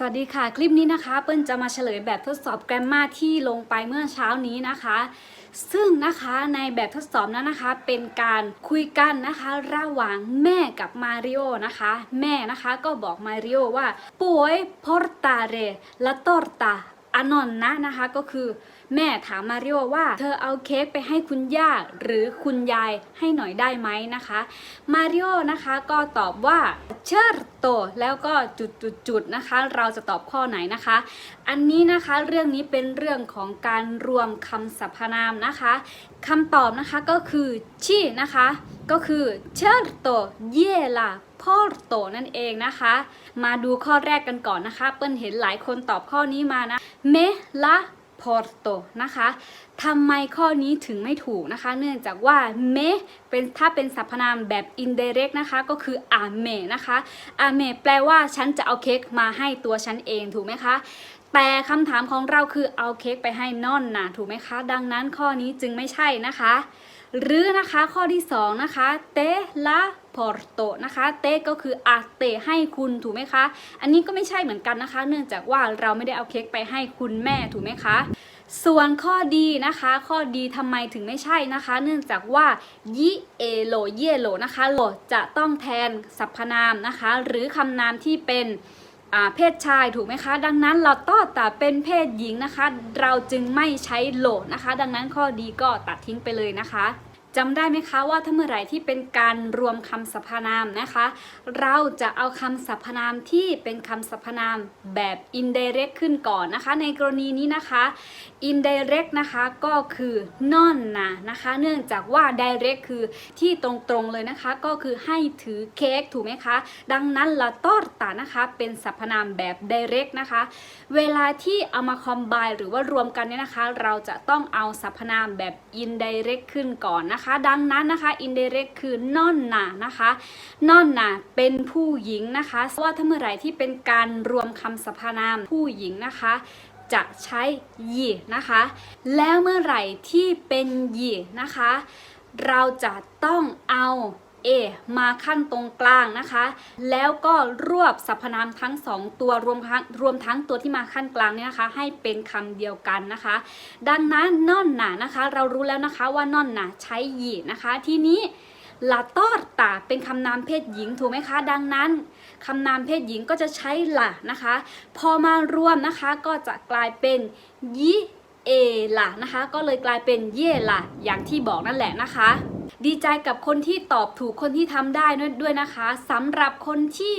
สวัสดีค่ะ คลิปนี้นะคะเปิ้ลจะมาเฉลยแบบทดสอบแกรมมาที่ลงไปเมื่อเช้านี้นะคะ ซึ่งนะคะในแบบทดสอบนั้นนะคะ เป็นการคุยกันนะคะ ระหว่างแม่กับมาริโอนะคะ แม่นะคะก็บอกมาริโอว่าป่วย portare la torta a nonna นะคะ ก็คือแม่ถามมาริโอว่า เธอเอาเค้กไปให้คุณย่าหรือคุณยายให้หน่อยได้ไหมนะคะ มาริโอนะคะก็ตอบว่าเชิร์โตแล้วก็จุดจุดจุดนะคะ เราจะตอบข้อไหนนะคะ อันนี้นะคะเรื่องนี้เป็นเรื่องของการรวมคำสรรพนามนะคะคำตอบนะคะก็คือชีนะคะ ก็คือเชิร์โตเยลาพ่อโตนั่นเองนะคะ มาดูข้อแรกกันก่อนนะคะ เปิ้ลเห็นหลายคนตอบข้อนี้มานะ เมลา Porto นะคะทำไมข้อนี้ถึงไม่ถูกนะคะ เนื่องจากว่าเมเป็นถ้าเป็นสรรพนามแบบ indirect นะคะ ก็คืออาเมนะคะอาเมแปลว่าฉันจะเอาเค้กมาให้ตัวฉันเองถูกไหมคะแต่คำถามของเราคือเอาเค้กไปให้นอนนะถูกไหมคะ ดังนั้นข้อนี้จึงไม่ใช่นะคะ หรือนะคะข้อที่สองนะคะ เตลาพอร์โตนะคะเตก็คืออาเตให้คุณถูกไหมคะ อันนี้ก็ไม่ใช่เหมือนกันนะคะ เนื่องจากว่าเราไม่ได้เอาเค้กไปให้คุณแม่ถูกไหมคะ ส่วนข้อดีนะคะ ข้อดีทำไมถึงไม่ใช่นะคะ เนื่องจากว่ายิเอโลเยโลนะคะโลจะต้องแทนสรรพนามนะคะ หรือคำนามที่เป็นเพศชายถูกไหมคะ ดังนั้นเราต้อแต่เป็นเพศหญิงนะคะ เราจึงไม่ใช้โหลนะคะ ดังนั้นข้อดีก็ตัดทิ้งไปเลยนะคะ จำได้ไหมคะว่าถ้าเมื่อไหร่ที่เป็นการรวมคำสรรพนามนะคะ เราจะเอาคำสรรพนามที่เป็นคำสรรพนามแบบ indirect ขึ้นก่อนนะคะ ในกรณีนี้นะคะ indirect นะคะก็คือ non นะนะคะ เนื่องจากว่า direct คือที่ตรงๆเลยนะคะ ก็คือให้ถือเค้กถูกไหมคะ ดังนั้นละตอร์ตานะคะเป็นสรรพนามแบบ direct นะคะ เวลาที่เอามา combine หรือว่ารวมกันเนี่ยนะคะ เราจะต้องเอาสรรพนามแบบ indirect ขึ้นก่อนนะคะดังนั้นนะคะ indirect คือ non นะนะคะ non นะเป็นผู้หญิงนะคะว่าถ้าเมื่อไหร่ที่เป็นการรวมคำสรรพนามผู้หญิงนะคะจะใช้ยีนะคะ แล้วเมื่อไหร่ที่เป็นยีนะคะ เราจะต้องเอา A มาขั้นตรงกลางนะคะ แล้วก็รวบสรรพนามทั้งสองตัวรวมทั้งรวมทั้งตัวที่มาขั้นกลางเนี่ยนะคะ ให้เป็นคำเดียวกันนะคะ ดังนั้นนอนหนานะคะ เรารู้แล้วนะคะว่านอนหนาใช้ยีนะคะ ทีนี้ลาตอร์ตาเป็นคำนามเพศหญิงถูกไหมคะ ดังนั้นคำนามเพศหญิงก็จะใช้ละนะคะ พอมารวมนะคะก็จะกลายเป็นยิเอละนะคะ ก็เลยกลายเป็นเย่ละอย่างที่บอกนั่นแหละนะคะ ดีใจกับคนที่ตอบถูกคนที่ทำได้ด้วยนะคะสำหรับคนที่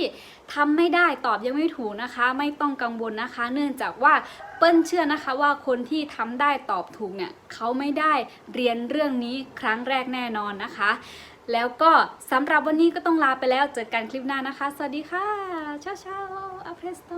ทำไม่ได้ตอบยังไม่ถูกนะคะ ไม่ต้องกังวลนะคะ เนื่องจากว่าเปิ้ลเชื่อนะคะว่าคนที่ทำได้ตอบถูกเนี่ยเขาไม่ได้เรียนเรื่องนี้ครั้งแรกแน่นอนนะคะ แล้วก็สำหรับวันนี้ก็ต้องลาไปแล้วเจอกันคลิปหน้านะคะ สวัสดีค่ะเช้าเช้าอัพเพรสโต